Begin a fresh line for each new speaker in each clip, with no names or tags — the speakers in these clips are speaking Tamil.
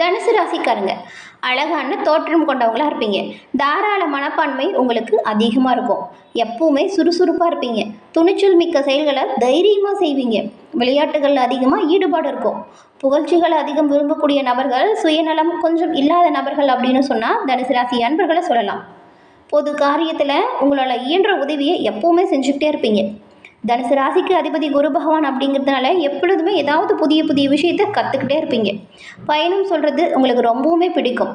தனுசு ராசிக்காரங்க. அழகான தோற்றம் கொண்டவங்களாக இருப்பீங்க. தாராள மனப்பான்மை உங்களுக்கு அதிகமாக இருக்கும். எப்பவுமே சுறுசுறுப்பாக இருப்பீங்க. துணிச்சல் மிக்க செயல்களை தைரியமாக செய்வீங்க. விளையாட்டுகள் அதிகமாக ஈடுபாடு இருக்கும். புகழ்ச்சிகளை அதிகம் விரும்பக்கூடிய நபர்கள் சுயநலம் கொஞ்சம் இல்லாத நபர்கள் அப்படின்னு சொன்னால் தனுசு ராசி அன்பர்களை சொல்லலாம். பொது காரியத்தில் உங்களால் இயன்ற உதவியை எப்பவுமே செஞ்சுக்கிட்டே இருப்பீங்க. தனுசு ராசிக்கு அதிபதி குரு பகவான் அப்படிங்கிறதுனால எப்பொழுதுமே ஏதாவது புதிய புதிய விஷயத்தை கற்றுக்கிட்டே இருப்பீங்க. பயணம் சொல்கிறது உங்களுக்கு ரொம்பவுமே பிடிக்கும்.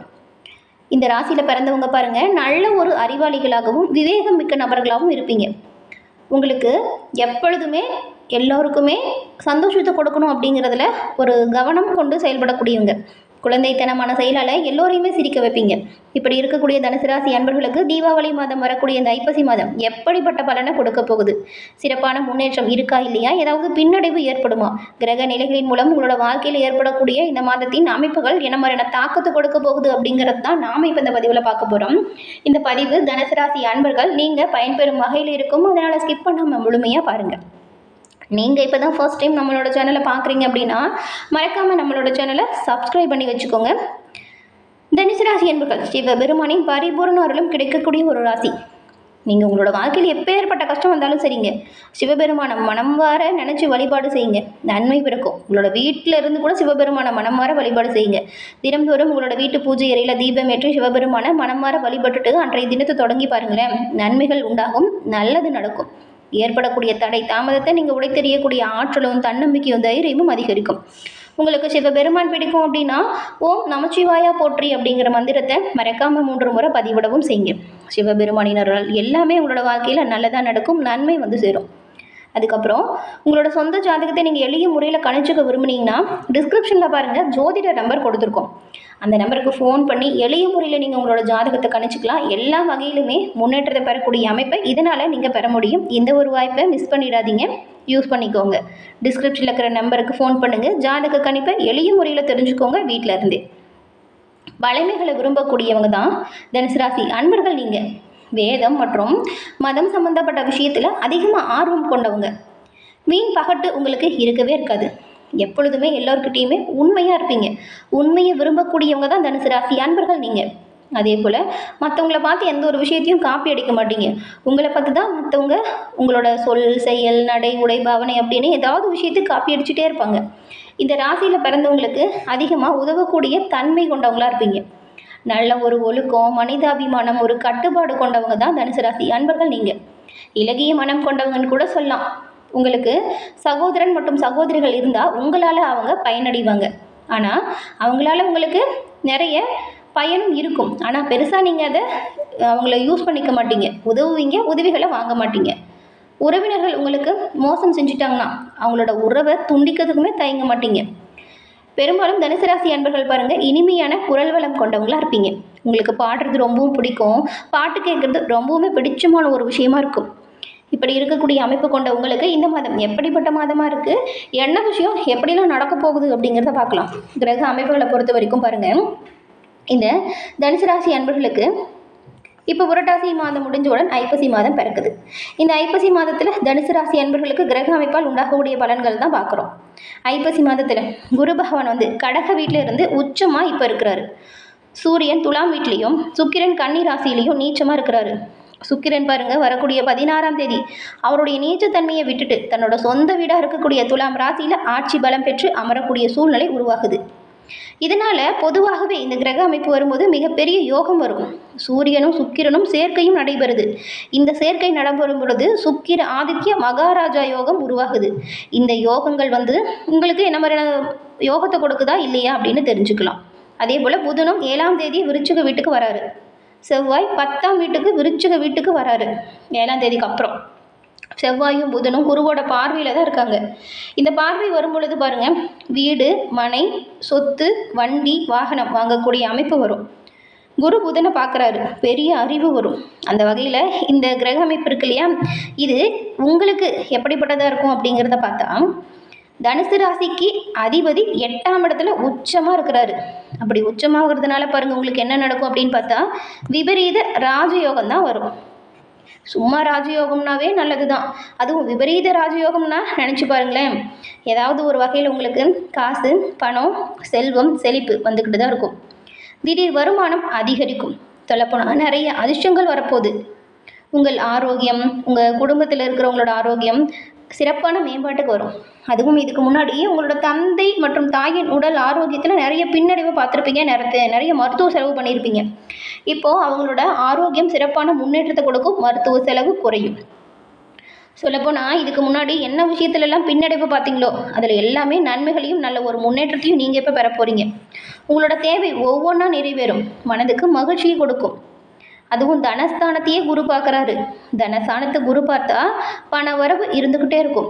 இந்த ராசியில் பிறந்தவங்க பாருங்கள் நல்ல ஒரு அறிவாளிகளாகவும் விவேகம் மிக்க நபர்களாகவும் இருப்பீங்க. உங்களுக்கு எப்பொழுதுமே எல்லோருக்குமே சந்தோஷத்தை கொடுக்கணும் அப்படிங்கிறதுல ஒரு கவனம் கொண்டு செயல்படக்கூடியவங்க. குழந்தைத்தனமான செயலால் எல்லோரையுமே சிரிக்க வைப்பீங்க. இப்படி இருக்கக்கூடிய தனுசுராசி அன்பர்களுக்கு தீபாவளி மாதம் வரக்கூடிய இந்த ஐப்பசி மாதம் எப்படிப்பட்ட பலனை கொடுக்க போகுது? சிறப்பான முன்னேற்றம் இருக்கா இல்லையா? ஏதாவது பின்னடைவு ஏற்படுமா? கிரக நிலைகளின் மூலம் உங்களோட வாழ்க்கையில் ஏற்படக்கூடிய இந்த மாதத்தின் அமைப்புகள் என்ன மாதிரியான தாக்கத்தை கொடுக்க போகுது அப்படிங்கிறது தான் நாம் இப்போ இந்த பதிவில் பார்க்க போகிறோம் இந்த பதிவு தனுசு ராசி அன்பர்கள் நீங்கள் பயன்பெறும் வகையில் இருக்கும். அதனால் ஸ்கிப் பண்ணாமல் முழுமையாக பாருங்கள் நீங்கள் இப்போ தான் ஃபர்ஸ்ட் டைம் நம்மளோட சேனலை பார்க்குறீங்க அப்படின்னா மறக்காமல் நம்மளோட சேனலை சப்ஸ்கிரைப் பண்ணி வச்சுக்கோங்க. தனுசு ராசி என்பர்கள் சிவபெருமானின் பரிபூர்ண அருளும் கிடைக்கக்கூடிய ஒரு ராசி. நீங்கள் உங்களோட வாழ்க்கையில் எப்பேற்பட்ட கஷ்டம் வந்தாலும் சரிங்க. சிவபெருமானை மனம் வார நினச்சி வழிபாடு செய்யுங்க. நன்மை பிறக்கும். உங்களோட வீட்டில் இருந்து கூட சிவபெருமானை மனம் வார வழிபாடு செய்யுங்க. தினம்தோறும் உங்களோட வீட்டு பூஜை அறையில் தீபம் ஏற்றி சிவபெருமானை மனம் வார வழிபட்டுட்டு அன்றைய தினத்தை தொடங்கி பாருங்களேன். நன்மைகள் உண்டாகும் நல்லது நடக்கும். ஏற்படக்கூடிய தடை தாமதத்தை நீங்கள் உடைத்தெறியக்கூடிய ஆற்றலும் தன்னம்பிக்கையும் தைரியமும் அதிகரிக்கும். உங்களுக்கு சிவபெருமான் பிடிக்கும் அப்படின்னா ஓம் நமச்சிவாயா போற்றி அப்படிங்கிற மந்திரத்தை மறக்காம மூன்று முறை பதிவிடவும் செய்யுங்க. சிவபெருமானினர்கள் எல்லாமே உங்களோட வாழ்க்கையில் நல்லதாக நடக்கும் நன்மை வந்து சேரும். அதுக்கப்புறம் உங்களோட சொந்த ஜாதகத்தை நீங்கள் எளிய முறையில் கணிச்சுக்க விரும்புனீங்கன்னா டிஸ்கிரிப்ஷனில் பாருங்கள் ஜோதிட நம்பர் கொடுத்துருக்கோம். அந்த நம்பருக்கு ஃபோன் பண்ணி எளிய முறையில் நீங்கள் உங்களோட ஜாதகத்தை கணிச்சுக்கலாம். எல்லா வகையிலுமே முன்னேற்றத்தை பெறக்கூடிய அமைப்பை இதனால் நீங்கள் பெற முடியும். இந்த ஒரு வாய்ப்பை மிஸ் பண்ணிடாதீங்க. யூஸ் பண்ணிக்கோங்க. டிஸ்கிரிப்ஷனில் இருக்கிற நம்பருக்கு ஃபோன் பண்ணுங்கள் ஜாதக கணிப்பை எளிய முறையில் தெரிஞ்சுக்கோங்க வீட்டில் இருந்தே. வலிமைகளை விரும்பக்கூடியவங்க தான் தனுசு ராசி. அன்பர்கள் நீங்கள் வேதம் மற்றும் மதம் சம்பந்தப்பட்ட விஷயத்தில் அதிகமாக ஆர்வம் கொண்டவங்க. வீண் பகட்டு உங்களுக்கு இருக்கவே இருக்காது. எப்பொழுதுமே எல்லோருக்கிட்டேயுமே உண்மையாக இருப்பீங்க. உண்மையை விரும்பக்கூடியவங்க தான் தனுசு ராசி அன்பர்கள் நீங்கள் அதே போல் மற்றவங்கள பார்த்து எந்த ஒரு விஷயத்தையும் காப்பி அடிக்க மாட்டீங்க. உங்களை பார்த்து தான் மற்றவங்க உங்களோட சொல் செயல் நடை உடை பாவனை அப்படின்னு ஏதாவது விஷயத்தை காப்பி அடிச்சுட்டே இருப்பாங்க. இந்த ராசியில் பிறந்தவங்களுக்கு அதிகமாக உதவக்கூடிய தன்மை கொண்டவங்களா இருப்பீங்க. நல்ல ஒரு ஒழுக்கம் மனிதாபிமானம் ஒரு கட்டுப்பாடு கொண்டவங்க தான் தனுசு ராசி. அன்பர்கள் நீங்கள் இலகிய மனம் கொண்டவங்கன்னு கூட சொல்லலாம். உங்களுக்கு சகோதரன் மற்றும் சகோதரிகள் இருந்தால் உங்களால் அவங்க பயனடைவாங்க. ஆனால் அவங்களால உங்களுக்கு நிறைய பயனும் இருக்கும். ஆனால் பெருசாக நீங்கள் அதை அவங்கள யூஸ் பண்ணிக்க மாட்டீங்க. உதவுவீங்க உதவிகளை வாங்க மாட்டீங்க. உறவினர்கள் உங்களுக்கு மோசம் செஞ்சுட்டாங்கன்னா அவங்களோட உறவை துண்டிக்கிறதுக்குமே தயங்க மாட்டீங்க. பெரும்பாலும் தனுசராசி அன்பர்கள் பாருங்கள் இனிமையான குரல் வளம் கொண்டவங்களா இருப்பீங்க. உங்களுக்கு பாடுறது ரொம்பவும் பிடிக்கும் பாட்டு கேட்குறது ரொம்பவுமே பிடிச்சமான ஒரு விஷயமா இருக்கும். இப்படி இருக்கக்கூடிய அமைப்பு கொண்ட உங்களுக்கு இந்த மாதம் எப்படிப்பட்ட மாதமாக இருக்குது என்ன விஷயம் எப்படிலாம் நடக்க போகுது அப்படிங்கிறத பார்க்கலாம். கிரக அமைப்புகளை பொறுத்த வரைக்கும் பாருங்கள் இந்த தனுசு ராசி அன்பர்களுக்கு இப்போ புரட்டாசி மாதம் முடிஞ்சவுடன் ஐப்பசி மாதம் பிறக்குது. இந்த ஐப்பசி மாதத்தில் தனுசு ராசி அன்பர்களுக்கு கிரக அமைப்பால் உண்டாகக்கூடிய பலன்கள் தான் பார்க்குறோம். ஐப்பசி மாதத்தில் குரு பகவான் வந்து கடக வீட்டில் இருந்து உச்சமாக இப்போ இருக்கிறாரு. சூரியன் துலாம் வீட்லேயும் சுக்கிரன் கன்னி ராசியிலையும் நீச்சமாக இருக்கிறாரு. சுக்கிரன் பாருங்க வரக்கூடிய பதினாறாம் தேதி அவருடைய நீச்சத்தன்மையை விட்டுட்டு தன்னோட சொந்த வீடாக இருக்கக்கூடிய துலாம் ராசியில் ஆட்சி பலம் பெற்று அமரக்கூடிய சூழ்நிலை உருவாகுது. இதனால் பொதுவாகவே இந்த கிரக அமைப்பு வரும்போது மிகப்பெரிய யோகம் வரும். சூரியனும் சுக்கிரனும் சேர்க்கையும் நடைபெறுது. இந்த சேர்க்கை நடைபெறும் பொழுது சுக்கிர ஆதித்ய மகாராஜா யோகம் உருவாகுது. இந்த யோகங்கள் வந்து உங்களுக்கு என்ன மாதிரியான யோகத்தை கொடுக்குதா இல்லையா அப்படின்னு தெரிஞ்சுக்கலாம். அதே போல் புதனும் ஏழாம் தேதி விருச்சிக வீட்டுக்கு வராரு. செவ்வாய் பத்தாம் வீட்டுக்கு விருச்சிக வீட்டுக்கு வராரு. ஏழாம் தேதிக்கு அப்புறம். செவ்வாயும் புதனும் குருவோட பார்வையில் தான் இருக்காங்க. இந்த பார்வை வரும் பொழுது பாருங்கள் வீடு மனை சொத்து வண்டி வாகனம் வாங்கக்கூடிய அமைப்பு வரும். குரு புதனை பார்க்குறாரு. பெரிய அறிவு வரும். அந்த வகையில் இந்த கிரக அமைப்பு இருக்கு இல்லையா? இது உங்களுக்கு எப்படிப்பட்டதாக இருக்கும் அப்படிங்கிறத பார்த்தா தனுசு ராசிக்கு அதிபதி எட்டாம் இடத்துல உச்சமாக இருக்கிறாரு. அப்படி உச்சமாகிறதுனால பாருங்கள் உங்களுக்கு என்ன நடக்கும் அப்படின்னு பார்த்தா விபரீத ராஜயோகம் தான் வரும். சும்மா ராஜயோகம்னாவே நல்லது தான் அதுவும் விபரீத ராஜயோகம்னா நினச்சி பாருங்களேன். ஏதாவது ஒரு வகையில் உங்களுக்கு காசு பணம் செல்வம் செழிப்பு வந்துக்கிட்டு தான் இருக்கும். திடீர் வருமானம் அதிகரிக்கும். சொல்லப்போனால் நிறைய அதிர்ஷ்டங்கள் வரப்போகுது. உங்கள் ஆரோக்கியம் உங்கள் குடும்பத்தில் இருக்கிறவங்களோட ஆரோக்கியம் சிறப்பான மேம்பாட்டுக்கு வரும். அதுவும் இதுக்கு முன்னாடி உங்களோட தந்தை மற்றும் தாயின் உடல் ஆரோக்கியத்தில் நிறைய பின்னடைவை பார்த்துருப்பீங்க. நிறைய நிறைய மருத்துவ செலவு பண்ணியிருப்பீங்க இப்போது அவங்களோட ஆரோக்கியம் சிறப்பான முன்னேற்றத்தை கொடுக்கும். மருத்துவ செலவு குறையும். சொல்லப்போனால் இதுக்கு முன்னாடி என்ன விஷயத்துலலாம் பின்னடைவு பார்த்தீங்களோ அதில் எல்லாமே நன்மைகளையும் நல்ல ஒரு முன்னேற்றத்தையும் நீங்கள் இப்போ பெற போகிறீங்க உங்களோட தேவை ஒவ்வொன்றா நிறைவேறும். மனதுக்கு மகிழ்ச்சியை கொடுக்கும். அதுவும் தனஸ்தானத்தையே குரு பார்க்குறாரு. தனஸ்தானத்தை குரு பார்த்தா பண வரவு இருந்துக்கிட்டே இருக்கும்.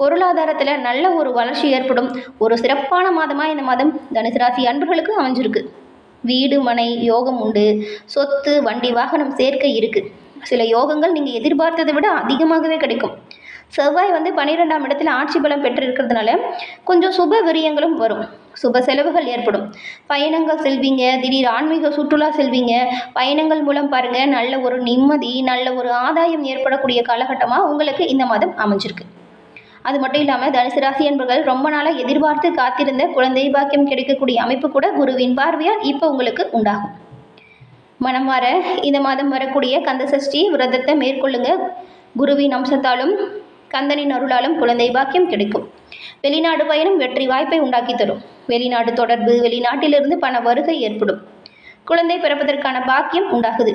பொருளாதாரத்தில் நல்ல ஒரு வளர்ச்சி ஏற்படும். ஒரு சிறப்பான மாதமாக இந்த மாதம் தனுசு ராசி அன்பர்களுக்கு அமைஞ்சிருக்கு. வீடு மனை யோகம் உண்டு. சொத்து வண்டி வாகனம் சேர்க்கை இருக்குது சில யோகங்கள் நீங்கள் எதிர்பார்த்ததை விட அதிகமாகவே கிடைக்கும். செவ்வாய் வந்து பன்னிரெண்டாம் இடத்துல ஆட்சி பலம் பெற்றிருக்கிறதுனால கொஞ்சம் சுப விரியங்களும் வரும். சுப செலவுகள் ஏற்படும். பயணங்கள் செல்வீங்க திடீர் ஆன்மீக சுற்றுலா செல்வீங்க. பயணங்கள் மூலம் பாருங்கள் நல்ல ஒரு நிம்மதி நல்ல ஒரு ஆதாயம் ஏற்படக்கூடிய காலகட்டமாக உங்களுக்கு இந்த மாதம் அமைஞ்சிருக்கு. அது மட்டும் இல்லாமல் தனுசு ராசி என்பர்கள் ரொம்ப நாளாக எதிர்பார்த்து காத்திருந்த குழந்தை பாக்கியம் கிடைக்கக்கூடிய அமைப்பு கூட குருவின் பார்வையால் இப்போ உங்களுக்கு உண்டாகும். மனம் வர இந்த மாதம் வரக்கூடிய கந்த சஷ்டி விரதத்தை மேற்கொள்ளுங்க. குருவின் அம்சத்தாலும் கந்தனின் அருளாலும் குழந்தை பாக்கியம் கிடைக்கும். வெளிநாடு பயணம் வெற்றி வாய்ப்பை உண்டாக்கி தரும். வெளிநாடு தொடர்பு வெளிநாட்டிலிருந்து பண வருகை ஏற்படும். குழந்தை பிறப்பதற்கான பாக்கியம் உண்டாகுது.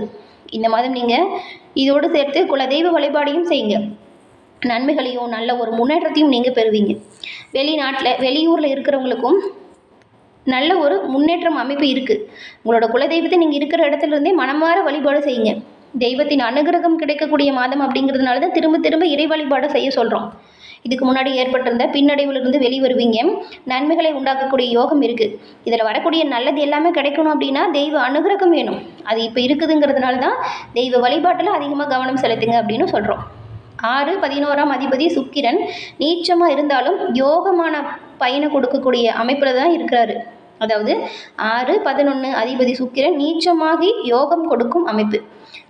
இந்த மாதம் நீங்கள் இதோடு சேர்த்து குலதெய்வ வழிபாடையும் செய்யுங்க. நன்மைகளையும் நல்ல ஒரு முன்னேற்றத்தையும் நீங்கள் பெறுவீங்க. வெளிநாட்டில் வெளியூரில் இருக்கிறவங்களுக்கும் நல்ல ஒரு முன்னேற்றம் அமைப்பு இருக்குது உங்களோட குலதெய்வத்தை நீங்கள் இருக்கிற இடத்துல இருந்தே மனமாற வழிபாடு செய்யுங்க. தெய்வத்தின் அனுகிரகம் கிடைக்கக்கூடிய மாதம் அப்படிங்கிறதுனால தான் திரும்ப திரும்ப இறை வழிபாடு செய்ய சொல்கிறோம் இதுக்கு முன்னாடி ஏற்பட்டிருந்த பின்னடைவிலிருந்து வெளிவருவீங்க. நன்மைகளை உண்டாக்கக்கூடிய யோகம் இருக்குது இதில் வரக்கூடிய நல்லது எல்லாமே கிடைக்கணும் அப்படின்னா தெய்வ அனுகிரகம் வேணும். அது இப்போ இருக்குதுங்கிறதுனால தான் தெய்வ வழிபாட்டில் அதிகமாக கவனம் செலுத்துங்க அப்படின்னு சொல்கிறோம் ஆறு பதினோராம் அதிபதி சுக்கிரன். நீச்சமாக இருந்தாலும் யோகமான பயனை கொடுக்கக்கூடிய அமைப்பில் தான் இருக்கிறாரு. அதாவது ஆறு பதினொன்று அதிபதி சுக்கிரன் நீச்சமாகி யோகம் கொடுக்கும் அமைப்பு.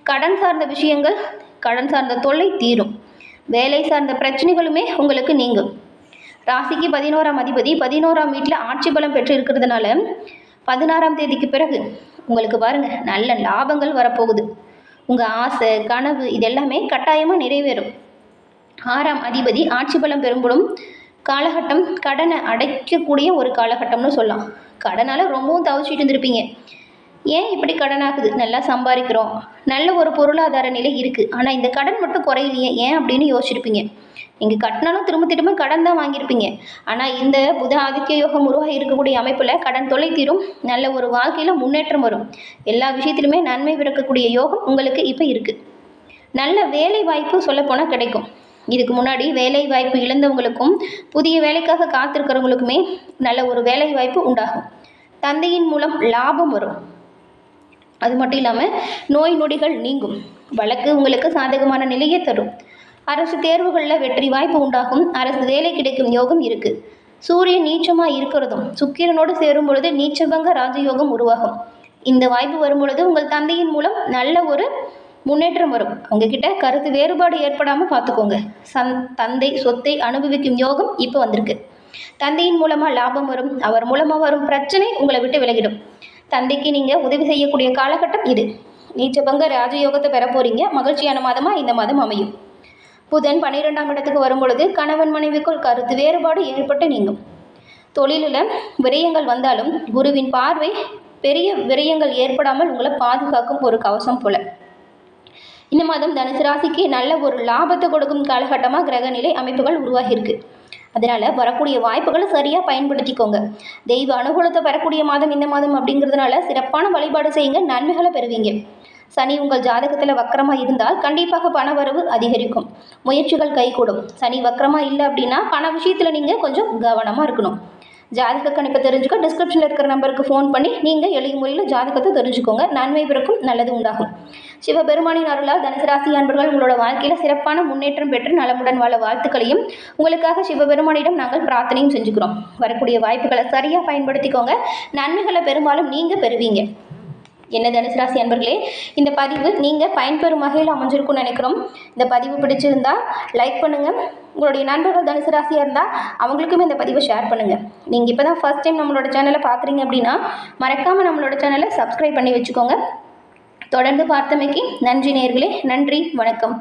கடன் சார்ந்த விஷயங்கள் கடன் சார்ந்த தொல்லை தீரும். வேலை சார்ந்த பிரச்சனைகளுமே உங்களுக்கு நீங்கும். ராசிக்கு பதினோராம் அதிபதி பதினோராம் வீட்டில் ஆட்சி பலம் பெற்று இருக்கிறதுனால பதினாறாம் தேதிக்கு பிறகு உங்களுக்கு பாருங்கள் நல்ல லாபங்கள் வரப்போகுது. உங்கள் ஆசை கனவு இது எல்லாமே கட்டாயமாக நிறைவேறும். ஆறாம் அதிபதி ஆட்சி பலம் பெரும்படும் காலகட்டம் கடனை அடைக்கக்கூடிய ஒரு காலகட்டம்னு சொல்லலாம். கடனால் ரொம்பவும் தவிச்சிட்டு இருந்திருப்பீங்க. ஏன் இப்படி கடன் ஆகுது நல்லா சம்பாதிக்கிறோம் நல்ல ஒரு பொருளாதார நிலை இருக்குது ஆனால் இந்த கடன் மட்டும் குறையிலையே. ஏன் அப்படின்னு யோசிச்சிருப்பீங்க. நீங்கள் கட்டினாலும் திரும்ப திரும்ப கடன் தான் வாங்கியிருப்பீங்க. ஆனால் இந்த புத ஆதித்ய யோகம் உருவாகி இருக்கக்கூடிய அமைப்பில் கடன் தொலை தீரும். நல்ல ஒரு வாழ்க்கையில் முன்னேற்றம் வரும். எல்லா விஷயத்திலுமே நன்மை பிறக்கக்கூடிய யோகம் உங்களுக்கு இப்போ இருக்குது நல்ல வேலை வாய்ப்பு சொல்லப்போனால் கிடைக்கும். இதுக்கு முன்னாடி வேலை வாய்ப்பு இழந்தவங்களுக்கும் புதிய வேலைக்காக காத்திருக்கிறவங்களுக்குமே நல்ல ஒரு வேலை வாய்ப்பு உண்டாகும். தந்தையின் மூலம் லாபம் வரும். அது மட்டும் இல்லாமல் நோய் நொடிகள் நீங்கும். வழக்கு உங்களுக்கு சாதகமான நிலையை தரும். அரசு தேர்வுகளில் வெற்றி வாய்ப்பு உண்டாகும். அரசு வேலை கிடைக்கும் யோகம் இருக்குது சூரியன் நீச்சமாக இருக்கிறதும் சுக்கிரனோடு சேரும் பொழுது நீச்சபங்க ராஜயோகம் உருவாகும். இந்த வாய்ப்பு வரும் பொழுது உங்கள் தந்தையின் மூலம் நல்ல ஒரு முன்னேற்றம் வரும். உங்ககிட்ட கருத்து வேறுபாடு ஏற்படாமல் பார்த்துக்கோங்க சந் தந்தை சொத்தை அனுபவிக்கும் யோகம் இப்போ வந்திருக்கு. தந்தையின் மூலமாக லாபம் வரும். அவர் மூலமாக வரும் பிரச்சனை உங்களை விட்டு விலகிடும். தந்தைக்கு நீங்கள் உதவி செய்யக்கூடிய காலகட்டம் இது. நீச்சபங்க ராஜயோகத்தை பெற போகிறீங்க மகிழ்ச்சியான மாதமாக இந்த மாதம் அமையும். புதன் பன்னிரெண்டாம் இடத்துக்கு வரும் பொழுது கணவன் மனைவிக்குள் கருத்து வேறுபாடு ஏற்பட்டு நீங்கும். தொழிலில் விரயங்கள் வந்தாலும் குருவின் பார்வை பெரிய விரயங்கள் ஏற்படாமல் உங்களை பாதுகாக்கும் ஒரு கவசம் போல. இந்த மாதம் தனுசு ராசிக்கு நல்ல ஒரு லாபத்தை கொடுக்கும் காலகட்டமாக கிரகநிலை அமைப்புகள் உருவாகியிருக்கு. அதனால் வரக்கூடிய வாய்ப்புகளை சரியாக பயன்படுத்திக்கோங்க. தெய்வ அனுகூலத்தை பெறக்கூடிய மாதம் இந்த மாதம் அப்படிங்கிறதுனால சிறப்பான வழிபாடு செய்யுங்க நன்மைகளை பெறுவீங்க. சனி உங்கள் ஜாதகத்தில் வக்கரமாக இருந்தால் கண்டிப்பாக பண வரவு அதிகரிக்கும். முயற்சிகள் கைகூடும். சனி வக்கரமாக இல்லை அப்படின்னா பண விஷயத்தில் நீங்கள் கொஞ்சம் கவனமாக இருக்கணும். ஜாதக கணிப்பை தெரிஞ்சுக்க டிஸ்கிரிப்ஷனில் இருக்கிற நம்பருக்கு ஃபோன் பண்ணி நீங்கள் எளிய முறையில் ஜாதகத்தை தெரிஞ்சுக்கோங்க. நன்மை பிறக்கும் நல்லது உண்டாகும். சிவபெருமானின் அருளால் தனுசராசி அன்பர்கள் உங்களோட வாழ்க்கையில் சிறப்பான முன்னேற்றம் பெற்று நலமுடன் வாழ வாழ்த்துக்களையும் உங்களுக்காக சிவபெருமானிடம் நாங்கள் பிரார்த்தனையும் செஞ்சுக்கிறோம். வரக்கூடிய வாய்ப்புகளை சரியாக பயன்படுத்திக்கோங்க. நன்மைகளை பெரும்பாலும் நீங்கள் பெறுவீங்க. என்ன தனுசராசி அன்பர்களே இந்த பதிவு நீங்கள் பயன்பெறும் வகையில் அமைஞ்சிருக்கும்னு நினைக்கிறோம். இந்த பதிவு பிடிச்சிருந்தா லைக் பண்ணுங்கள் உங்களுடைய நண்பர்கள் தனுசு ராசியாக இருந்தால் அவங்களுக்குமே இந்த பதிவை ஷேர் பண்ணுங்கள் நீங்கள் இப்போ தான் ஃபஸ்ட் டைம் நம்மளோட சேனலை பார்க்குறீங்க அப்படின்னா மறக்காமல் நம்மளோட சேனலை சப்ஸ்கிரைப் பண்ணி வச்சுக்கோங்க. தொடர்ந்து பார்த்தமைக்கு நன்றி நேர்களே நன்றி வணக்கம்.